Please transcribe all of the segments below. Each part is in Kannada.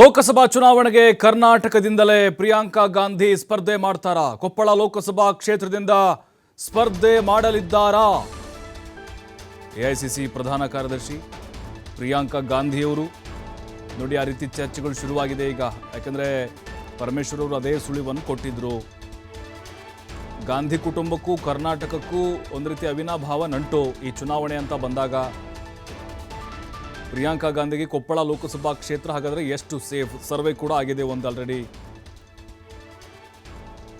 ಲೋಕಸಭಾ ಚುನಾವಣೆಗೆ ಕರ್ನಾಟಕದಿಂದಲೇ ಪ್ರಿಯಾಂಕಾ ಗಾಂಧಿ ಸ್ಪರ್ಧೆ ಮಾಡ್ತಾರಾ? ಕೊಪ್ಪಳ ಲೋಕಸಭಾ ಕ್ಷೇತ್ರದಿಂದ ಸ್ಪರ್ಧೆ ಮಾಡಲಿದ್ದಾರಾ? ಎಐಸಿಸಿ ಪ್ರಧಾನ ಕಾರ್ಯದರ್ಶಿ ಪ್ರಿಯಾಂಕಾ ಗಾಂಧಿಯವರು. ನೋಡಿ, ಆ ರೀತಿ ಚರ್ಚೆಗಳು ಶುರುವಾಗಿದೆ ಈಗ. ಯಾಕಂದ್ರೆ ಪರಮೇಶ್ವರ್ ಅವರು ಅದೇ ಸುಳಿವನ್ನು ಕೊಟ್ಟಿದ್ರು. ಗಾಂಧಿ ಕುಟುಂಬಕ್ಕೂ ಕರ್ನಾಟಕಕ್ಕೂ ಒಂದು ರೀತಿ ಅವಿನಾಭಾವ ನಂಟು ಈ ಚುನಾವಣೆ ಅಂತ ಬಂದಾಗ. ಪ್ರಿಯಾಂಕಾ ಗಾಂಧಿಗೆ ಕೊಪ್ಪಳ ಲೋಕಸಭಾ ಕ್ಷೇತ್ರ ಹಾಗಾದ್ರೆ ಎಷ್ಟು ಸೇಫ್? ಸರ್ವೆ ಕೂಡ ಆಗಿದೆ ಒಂದು ಆಲ್ರೆಡಿ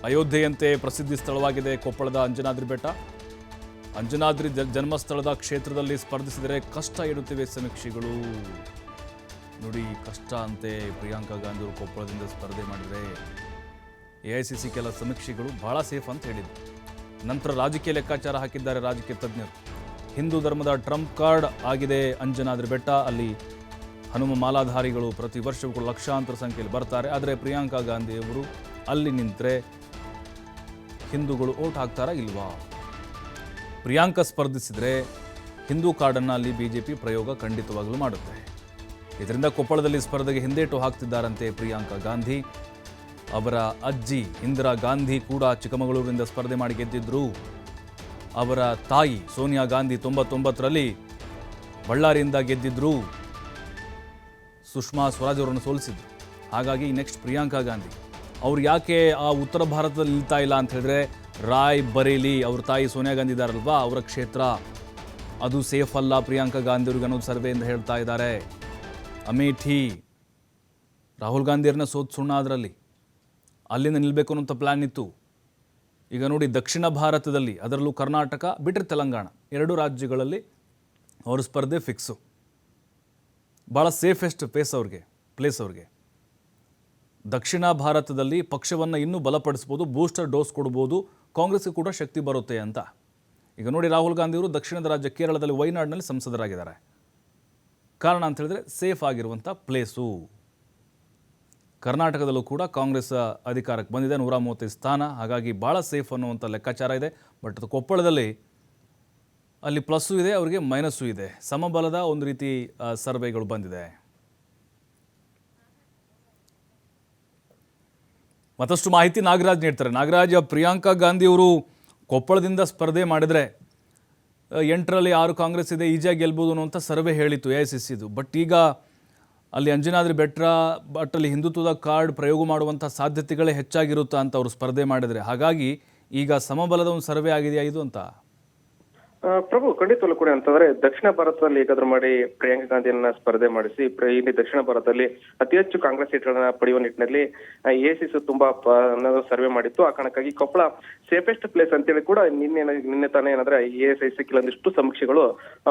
ಅಯೋಧ್ಯೆಯಂತೆ ಪ್ರಸಿದ್ಧಿ ಸ್ಥಳವಾಗಿದೆ ಕೊಪ್ಪಳದ ಅಂಜನಾದ್ರಿ ಬೆಟ್ಟ. ಅಂಜನಾದ್ರಿ ಜನ್ಮಸ್ಥಳದ ಕ್ಷೇತ್ರದಲ್ಲಿ ಸ್ಪರ್ಧಿಸಿದರೆ ಕಷ್ಟ ಇಡುತ್ತಿವೆ ಸಮೀಕ್ಷೆಗಳು. ನೋಡಿ, ಕಷ್ಟ ಅಂತೆ ಪ್ರಿಯಾಂಕಾ ಗಾಂಧಿ ಅವರು ಕೊಪ್ಪಳದಿಂದ ಸ್ಪರ್ಧೆ ಮಾಡಿದರೆ. ಎ ಐ ಸಿ ಸಿ ಕೆಲ ಸಮೀಕ್ಷೆಗಳು ಬಹಳ ಸೇಫ್ ಅಂತ ಹೇಳಿದ್ರು. ನಂತರ ರಾಜಕೀಯ ಲೆಕ್ಕಾಚಾರ ಹಾಕಿದ್ದಾರೆ ರಾಜಕೀಯ ತಜ್ಞರು. ಹಿಂದೂ ಧರ್ಮದ ಟ್ರಂಪ್ ಕಾರ್ಡ್ ಆಗಿದೆ ಅಂಜನಾದ್ರಿ ಬೆಟ್ಟ ಅಲ್ಲಿ ಹನುಮ ಮಾಲಾಧಾರಿಗಳು ಪ್ರತಿ ವರ್ಷಕ್ಕೂ ಲಕ್ಷಾಂತರ ಸಂಖ್ಯೆಯಲ್ಲಿ ಬರ್ತಾರೆ. ಆದರೆ ಪ್ರಿಯಾಂಕಾ ಗಾಂಧಿ ಅವರು ಅಲ್ಲಿ ನಿಂತರೆ ಹಿಂದೂಗಳು ಓಟ್ ಹಾಕ್ತಾರಾ ಇಲ್ವಾ? ಪ್ರಿಯಾಂಕಾ ಸ್ಪರ್ಧಿಸಿದರೆ ಹಿಂದೂ ಕಾರ್ಡನ್ನು ಅಲ್ಲಿ ಬಿ ಜೆ ಪಿ ಪ್ರಯೋಗ ಖಂಡಿತವಾಗಲೂ ಮಾಡುತ್ತೆ. ಇದರಿಂದ ಕೊಪ್ಪಳದಲ್ಲಿ ಸ್ಪರ್ಧೆಗೆ ಹಿಂದೇಟು ಹಾಕ್ತಿದ್ದಾರಂತೆ ಪ್ರಿಯಾಂಕಾ ಗಾಂಧಿ. ಅವರ ಅಜ್ಜಿ ಇಂದಿರಾ ಗಾಂಧಿ ಕೂಡ ಚಿಕ್ಕಮಗಳೂರಿನಿಂದ ಸ್ಪರ್ಧೆ ಮಾಡಿ ಗೆದ್ದಿದ್ರು. ಅವರ ತಾಯಿ ಸೋನಿಯಾ ಗಾಂಧಿ ತೊಂಬತ್ತೊಂಬತ್ತರಲ್ಲಿ ಬಳ್ಳಾರಿಯಿಂದ ಗೆದ್ದಿದ್ರು. ಸುಷ್ಮಾ ಸ್ವರಾಜ್ ಅವರನ್ನು ಸೋಲಿಸಿದ್ರು. ಹಾಗಾಗಿ ನೆಕ್ಸ್ಟ್ ಪ್ರಿಯಾಂಕಾ ಗಾಂಧಿ. ಅವ್ರು ಯಾಕೆ ಆ ಉತ್ತರ ಭಾರತದಲ್ಲಿ ನಿಲ್ತಾ ಇಲ್ಲ ಅಂತ ಹೇಳಿದ್ರೆ, ರಾಯ್ ಬರೇಲಿ ಅವ್ರ ತಾಯಿ ಸೋನಿಯಾ ಗಾಂಧಿ ಇದ್ದಾರಲ್ವಾ, ಅವರ ಕ್ಷೇತ್ರ. ಅದು ಸೇಫ್ ಅಲ್ಲ ಪ್ರಿಯಾಂಕಾ ಗಾಂಧಿ ಅವ್ರಿಗೆ ಅನ್ನೋದು ಸರ್ವೆಯಿಂದ ಹೇಳ್ತಾ ಇದ್ದಾರೆ. ಅಮೇಠಿ, ರಾಹುಲ್ ಗಾಂಧಿಯವ್ರನ್ನ ಸೋತ್ ಸುಣ್ಣ ಅದರಲ್ಲಿ. ಅಲ್ಲಿಂದ ನಿಲ್ಲಬೇಕು ಅನ್ನೋಂಥ ಪ್ಲ್ಯಾನ್ ಇತ್ತು. ಈಗ ನೋಡಿ ದಕ್ಷಿಣ ಭಾರತದಲ್ಲಿ, ಅದರಲ್ಲೂ ಕರ್ನಾಟಕ ಬಿಟ್ಟರೆ ತೆಲಂಗಾಣ, ಎರಡು ರಾಜ್ಯಗಳಲ್ಲಿ ಅವ್ರ ಸ್ಪರ್ಧೆ ಫಿಕ್ಸು ಭಾಳ ಸೇಫೆಸ್ಟ್ ಪ್ಲೇಸ್ ಅವ್ರಿಗೆ ಪ್ಲೇಸ್ ಅವ್ರಿಗೆ. ದಕ್ಷಿಣ ಭಾರತದಲ್ಲಿ ಪಕ್ಷವನ್ನು ಇನ್ನೂ ಬಲಪಡಿಸ್ಬೋದು ಬೂಸ್ಟರ್ ಡೋಸ್ ಕೊಡ್ಬೋದು, ಕಾಂಗ್ರೆಸ್ಗೆ ಕೂಡ ಶಕ್ತಿ ಬರುತ್ತೆ ಅಂತ. ಈಗ ನೋಡಿ ರಾಹುಲ್ ಗಾಂಧಿಯವರು ದಕ್ಷಿಣದ ರಾಜ್ಯ ಕೇರಳದಲ್ಲಿ, ವೈನಾಡ್ನಲ್ಲಿ ಸಂಸದರಾಗಿದ್ದಾರೆ. ಕಾರಣ ಅಂತ ಹೇಳಿದ್ರೆ ಸೇಫ್ ಆಗಿರುವಂಥ ಪ್ಲೇಸು ಕರ್ನಾಟಕದಲ್ಲೂ ಕೂಡ ಕಾಂಗ್ರೆಸ್ ಅಧಿಕಾರಕ್ಕೆ ಬಂದಿದೆ. ನೂರ ಮೂವತ್ತೈದು ಸ್ಥಾನ. ಹಾಗಾಗಿ ಭಾಳ ಸೇಫ್ ಅನ್ನುವಂಥ ಲೆಕ್ಕಾಚಾರ ಇದೆ. ಬಟ್ ಅದು ಕೊಪ್ಪಳದಲ್ಲಿ ಅಲ್ಲಿ ಪ್ಲಸ್ಸು ಇದೆ, ಅವರಿಗೆ ಮೈನಸ್ಸು ಇದೆ. ಸಮಬಲದ ಒಂದು ರೀತಿ ಸರ್ವೆಗಳು ಬಂದಿದೆ. ಮತ್ತಷ್ಟು ಮಾಹಿತಿ ನಾಗರಾಜ್ ನೀಡ್ತಾರೆ. ನಾಗರಾಜ್, ಪ್ರಿಯಾಂಕಾ ಗಾಂಧಿ ಅವರು ಕೊಪ್ಪಳದಿಂದ ಸ್ಪರ್ಧೆ ಮಾಡಿದರೆ ಎಂಟರಲ್ಲಿ ಆರು ಕಾಂಗ್ರೆಸ್ ಇದೆ ಈಜಿಯಾಗಿ ಗೆಲ್ಬೋದು ಅನ್ನುವಂಥ ಸರ್ವೆ ಹೇಳಿತ್ತು A I C C but ಈಗ ಅಲ್ಲಿ ಅಂಜನಾದ್ರಿ ಬೆಟ್ರ ಬಟ್ ಅಲ್ಲಿ ಹಿಂದುತ್ವದ ಕಾರ್ಡ್ ಪ್ರಯೋಗ ಮಾಡುವಂಥ ಸಾಧ್ಯತೆಗಳೇ ಹೆಚ್ಚಾಗಿರುತ್ತಾ ಅಂತ ಅವರು ಸ್ಪರ್ಧೆ ಮಾಡಿದರೆ. ಹಾಗಾಗಿ ಈಗ ಸಮಬಲದ ಒಂದು ಸರ್ವೆ ಆಗಿದೆಯಾ ಇದು ಅಂತ? ಪ್ರಭು ಖಂಡಿತವಲ್ಲೂ ಕೂಡ ಅಂತಂದ್ರೆ ದಕ್ಷಿಣ ಭಾರತದಲ್ಲಿ ಹೇಗಾದ್ರೂ ಮಾಡಿ ಪ್ರಿಯಾಂಕಾ ಗಾಂಧಿಯನ್ನ ಸ್ಪರ್ಧೆ ಮಾಡಿಸಿ ಇಲ್ಲಿ ದಕ್ಷಿಣ ಭಾರತದಲ್ಲಿ ಅತಿ ಹೆಚ್ಚು ಕಾಂಗ್ರೆಸ್ ಸೀಟ್ಗಳನ್ನ ಪಡೆಯುವ ನಿಟ್ಟಿನಲ್ಲಿ ಎಸಿಸಿ ತುಂಬಾ ಸರ್ವೆ ಮಾಡಿತ್ತು. ಆ ಕಾರಣಕ್ಕಾಗಿ ಕೊಪ್ಪಳ ಸೇಫೆಸ್ಟ್ ಪ್ಲೇಸ್ ಅಂತೇಳಿ ಕೂಡ ನಿನ್ನೆ ನಿನ್ನೆ ತಾನೇ ಏನಂದ್ರೆ ಎಎಸ್ಐಸಿ ಕೆಲವೊಂದಿಷ್ಟು ಸಮೀಕ್ಷೆಗಳು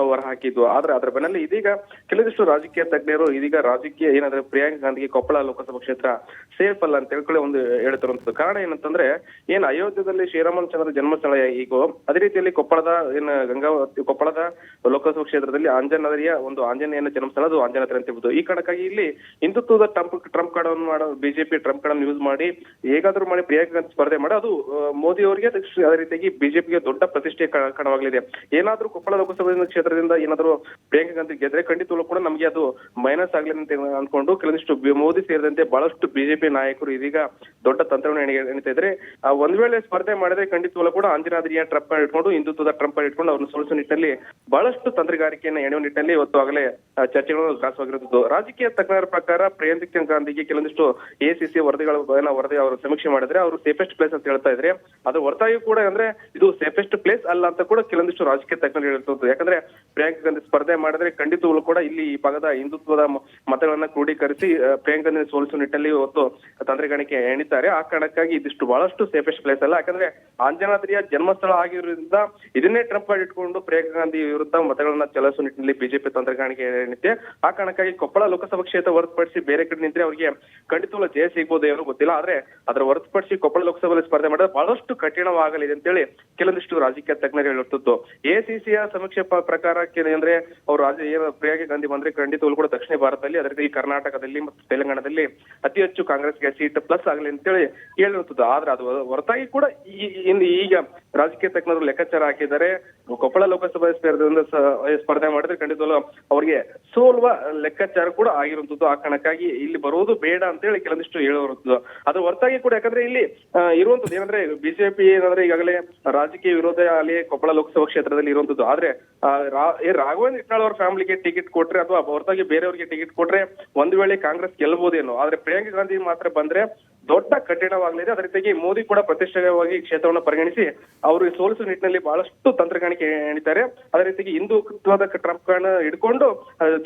ಹೊರ ಹಾಕಿದ್ವು ಆದ್ರೆ ಅದರ ಬೆನ್ನಲ್ಲಿ ಇದೀಗ ಕೆಲವೊಂದಿಷ್ಟು ರಾಜಕೀಯ ತಜ್ಞರು, ಇದೀಗ ರಾಜಕೀಯ ಏನಂದ್ರೆ ಪ್ರಿಯಾಂಕಾ ಗಾಂಧಿಗೆ ಕೊಪ್ಪಳ ಲೋಕಸಭಾ ಕ್ಷೇತ್ರ ಸೇಫ್ ಅಲ್ಲ ಅಂತ ಹೇಳ್ಕೊಳ್ಳಿ ಒಂದು ಹೇಳ್ತಿರುವಂತದ್ದು ಕಾರಣ ಏನಂತಂದ್ರೆ, ಏನ್ ಅಯೋಧ್ಯದಲ್ಲಿ ಶ್ರೀರಾಮಚಂದ್ರ ಜನ್ಮಸ್ಥಳ ಈಗೋ ಅದೇ ರೀತಿಯಲ್ಲಿ ಕೊಪ್ಪಳದ ಏನ್ ಗಂಗಾವತಿ ಕೊಪ್ಪಳದ ಲೋಕಸಭಾ ಕ್ಷೇತ್ರದಲ್ಲಿ ಆಂಜನೇಯ ಒಂದು ಆಂಜನೇಯನ ಜನ್ಮಸ್ಥಳ ಅದು ಆಂಜನೇಯ ಅಂತ ಹೇಳ್ಬೋದು. ಈ ಕಾರಣಕ್ಕಾಗಿ ಇಲ್ಲಿ ಹಿಂದುತ್ವದ ಟ್ರಂಪ್ ಟ್ರಂಪ್ ಕಾರ್ಡ್ ಅನ್ನು ಮಾಡೋ ಬಿಜೆಪಿ ಟ್ರಂಪ್ ಕಾರ್ಡ್ ಯೂಸ್ ಮಾಡಿ ಹೇಗಾದ್ರೂ ಮಾಡಿ ಪ್ರಿಯಾಂಕಾ ಸ್ಪರ್ಧೆ ಮಾಡಿ ಅದು ಮೋದಿ ಅವರಿಗೆ ಅದೇ ರೀತಿಯಾಗಿ ಬಿಜೆಪಿಗೆ ದೊಡ್ಡ ಪ್ರತಿಷ್ಠೆ ಕಾರಣವಾಗಲಿದೆ. ಏನಾದ್ರೂ ಕೊಪ್ಪಳ ಲೋಕಸಭಾ ಕ್ಷೇತ್ರದಿಂದ ಏನಾದರೂ ಪ್ರಿಯಾಂಕಾ ಗಾಂಧಿ ಗೆದ್ರೆ ಕೂಡ ನಮಗೆ ಅದು ಮೈನಸ್ ಆಗಲಿ ಅಂತ ಅನ್ಕೊಂಡು ಕೆಲವೊಂದಿಷ್ಟು ಮೋದಿ ಸೇರಿದಂತೆ ಬಹಳಷ್ಟು ಬಿಜೆಪಿ ನಾಯಕರು ಇದೀಗ ದೊಡ್ಡ ತಂತ್ರವನ್ನು ಎಣಿ- ಎಣಿತಾ ಇದ್ರೆ ಒಂದ್ ವೇಳೆ ಸ್ಪರ್ಧೆ ಮಾಡಿದ್ರೆ ಖಂಡಿತವೂ ಕೂಡ ಆಂಜನಾದ್ರಿಯ ಟ್ರಂಪ್ ಇಟ್ಕೊಂಡು, ಹಿಂದುತ್ವದ ಟ್ರಂಪ್ ಇಟ್ಕೊಂಡು ಅವ್ರನ್ನ ಸೋಲಿಸುವ ನಿಟ್ಟಿನಲ್ಲಿ ಬಹಳಷ್ಟು ತಂತ್ರಗಾರಿಕೆಯನ್ನು ಎಣೆಯುವ ನಿಟ್ಟಿನಲ್ಲಿ ಇವತ್ತು ಆಗಲೇ ಚರ್ಚೆಗಳು ಗ್ರಾಸವಾಗಿರುತ್ತದೆ ರಾಜಕೀಯ ತಜ್ಞರ ಪ್ರಕಾರ ಪ್ರಿಯಾಂಕ್ ಗಾಂಧಿಗೆ ಕೆಲವೊಂದಿಷ್ಟು ಎಸಿಸಿ ವರದಿಗಳ ವರದಿ ಅವರು ಸಮೀಕ್ಷೆ ಮಾಡಿದ್ರೆ ಅವರು ಸೇಫೆಸ್ಟ್ ಪ್ಲೇಸ್ ಅಂತ ಹೇಳ್ತಾ ಇದ್ರೆ, ಅದು ಹೊರತಾಗಿ ಕೂಡ ಅಂದ್ರೆ ಇದು ಸೇಫೆಸ್ಟ್ ಪ್ಲೇಸ್ ಅಲ್ಲ ಅಂತ ಕೂಡ ಕೆಲವೊಂದಿಷ್ಟು ರಾಜಕೀಯ ತಜ್ಞರು ಹೇಳ್ತಿದ್ದು ಯಾಕಂದ್ರೆ ಪ್ರಿಯಾಂಕ್ ಗಾಂಧಿ ಸ್ಪರ್ಧೆ ಮಾಡಿದ್ರೆ ಖಂಡಿತವೂ ಕೂಡ ಇಲ್ಲಿ ಈ ಭಾಗದ ಹಿಂದುತ್ವದ ಮತಗಳನ್ನ ಕ್ರೋಢೀಕರಿಸಿ ಪ್ರಿಯಾಂಕ್ ಗಾಂಧಿ ಸೋಲಿಸುವ ನಿಟ್ಟಿನಲ್ಲಿ ಇವತ್ತು ತಂತ್ರಗಾರಿಕೆ ಎಣಿತಾರೆ. ಆ ಕಾರಣಕ್ಕಾಗಿ ಇದಿಷ್ಟು ಬಹಳಷ್ಟು ಸೇಫೆಸ್ಟ್ ಪ್ಲೇಸ್ ಅಲ್ಲ. ಯಾಕಂದ್ರೆ ಆಂಜನಾದ್ರಿಯ ಜನ್ಮಸ್ಥಳ ಆಗಿರೋದ್ರಿಂದ ಇದನ್ನೇ ಟ್ರಂಪ್ ಇಟ್ಕೊಂಡು ಪ್ರಿಯಾಂಕಾ ಗಾಂಧಿ ವಿರುದ್ಧ ಮತಗಳನ್ನ ಚಲಾಯಿಸುವ ನಿಟ್ಟಿನಲ್ಲಿ ಬಿಜೆಪಿ ತಂತ್ರಗಾರಿಕೆ ಏನಿದೆ, ಆ ಕಾರಣಕ್ಕಾಗಿ ಕೊಪ್ಪಳ ಲೋಕಸಭಾ ಕ್ಷೇತ್ರ ಹೊರತುಪಡಿಸಿ ಬೇರೆ ಕಡೆ ನಿಂತ್ರೆ ಅವರಿಗೆ ಖಂಡಿತವಲ್ಲ ಜಯ ಸಿಗ್ಬೋದು ಏನೋ ಗೊತ್ತಿಲ್ಲ. ಆದ್ರೆ ಅದರ ಹೊರತುಪಡಿಸಿ ಕೊಪ್ಪಳ ಲೋಕಸಭೆಯಲ್ಲಿ ಸ್ಪರ್ಧೆ ಮಾಡಿದ್ರೆ ಬಹಳಷ್ಟು ಕಠಿಣವಾಗಲಿದೆ ಅಂತೇಳಿ ಕೆಲವೊಂದಿಷ್ಟು ರಾಜಕೀಯ ತಜ್ಞರು ಹೇಳುತ್ತಿದ್ದು. ಎಸಿಸಿಯ ಸಮೀಕ್ಷೆ ಪ್ರಕಾರ ಅಂದ್ರೆ ಅವರು ಏನು ಪ್ರಿಯಾಂಕಾ ಗಾಂಧಿ ಬಂದ್ರೆ ಖಂಡಿತವಲ್ಲೂ ಕೂಡ ದಕ್ಷಿಣ ಭಾರತದಲ್ಲಿ, ಅದರ ಈ ಕರ್ನಾಟಕದಲ್ಲಿ ಮತ್ತು ತೆಲಂಗಾಣದಲ್ಲಿ ಅತಿ ಹೆಚ್ಚು ಕಾಂಗ್ರೆಸ್ಗೆ ಸೀಟ್ ಪ್ಲಸ್ ಆಗಲಿ ಅಂತೇಳಿ ಹೇಳಿರುತ್ತದೆ ಆದ್ರೆ ಅದು ಹೊರತಾಗಿ ಕೂಡ ಈಗ ರಾಜಕೀಯ ತಜ್ಞರು ಲೆಕ್ಕಾಚಾರ ಹಾಕಿದ್ದಾರೆ. ಕೊಪ್ಪಳ ಲೋಕಸಭಾ ಸ್ಪರ್ಧೆಯಿಂದ ಸ್ಪರ್ಧೆ ಮಾಡಿದ್ರೆ ಖಂಡಿತವಾಗ್ಲೂ ಅವ್ರಿಗೆ ಸೋಲ್ವ ಲೆಕ್ಕಾಚಾರ ಕೂಡ ಆಗಿರುವಂತದ್ದು ಆ ಕಾರಣಕ್ಕಾಗಿ ಇಲ್ಲಿ ಬರುವುದು ಬೇಡ ಅಂತ ಹೇಳಿ ಕೆಲವೊಂದಿಷ್ಟು ಹೇಳುವಂತದ್ದು ಅದ್ರ ಹೊರತಾಗಿ ಕೂಡ ಯಾಕಂದ್ರೆ ಇಲ್ಲಿ ಇರುವಂತದ್ದು ಏನಂದ್ರೆ ಬಿಜೆಪಿ ಏನಂದ್ರೆ ಈಗಾಗಲೇ ರಾಜಕೀಯ ವಿರೋಧ ಅಲ್ಲಿ ಕೊಪ್ಪಳ ಲೋಕಸಭಾ ಕ್ಷೇತ್ರದಲ್ಲಿ ಇರುವಂತದ್ದು ಆದ್ರೆ ರಾಘವೇಂದ್ರ ಇಟ್ನಾಳ್ ಅವ್ರ ಫ್ಯಾಮಿಲಿಗೆ ಟಿಕೆಟ್ ಕೊಟ್ರೆ ಅಥವಾ ಹೊರತಾಗಿ ಬೇರೆಯವರಿಗೆ ಟಿಕೆಟ್ ಕೊಟ್ರೆ ಒಂದ್ ವೇಳೆ ಕಾಂಗ್ರೆಸ್ ಗೆಲ್ಬಹುದೇನೋ ಆದ್ರೆ ಪ್ರಿಯಾಂಕಾ ಗಾಂಧಿ ಮಾತ್ರ ಬಂದ್ರೆ ದೊಡ್ಡ ಕಠಿಣವಾಗಲಿದೆ. ಅದ ರೀತಿಯಾಗಿ ಮೋದಿ ಕೂಡ ಪ್ರತಿಷ್ಠೆಯವಾಗಿ ಕ್ಷೇತ್ರವನ್ನು ಪರಿಗಣಿಸಿ ಅವರು ಸೋಲಿಸುವ ನಿಟ್ಟಿನಲ್ಲಿ ಬಹಳಷ್ಟು ತಂತ್ರಗಾಣಿಕೆ ಎಣಿತಾರೆ. ಅದೇ ರೀತಿಯಾಗಿ ಹಿಂದುತ್ವದ ಟ್ರಂಪ್ ಗಳನ್ನ ಹಿಡ್ಕೊಂಡು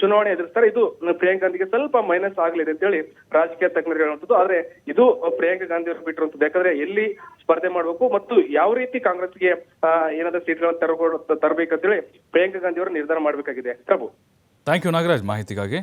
ಚುನಾವಣೆ ಎದುರಿಸ್ತಾರೆ. ಇದು ಪ್ರಿಯಾಂಕಾ ಗಾಂಧಿಗೆ ಸ್ವಲ್ಪ ಮೈನಸ್ ಆಗಲಿದೆ ಅಂತ ಹೇಳಿ ರಾಜಕೀಯ ತಜ್ಞರು ಹೇಳುವಂಥದ್ದು. ಆದ್ರೆ ಇದು ಪ್ರಿಯಾಂಕಾ ಗಾಂಧಿ ಅವರು ಬಿಟ್ಟಿರುವಂತದ್ದು ಯಾಕಂದ್ರೆ ಎಲ್ಲಿ ಸ್ಪರ್ಧೆ ಮಾಡಬೇಕು ಮತ್ತು ಯಾವ ರೀತಿ ಕಾಂಗ್ರೆಸ್ಗೆ ಗೆ ಏನಾದ್ರೂ ಸೀಟ್ಗಳನ್ನು ತರಬೇಕು ಹೇಳಿ ಪ್ರಿಯಾಂಕಾ ಗಾಂಧಿ ಅವರು ನಿರ್ಧಾರ ಮಾಡಬೇಕಾಗಿದೆ. ಪ್ರಭು. ಥ್ಯಾಂಕ್ ಯು ನಾಗರಾಜ್ ಮಾಹಿತಿಗಾಗಿ.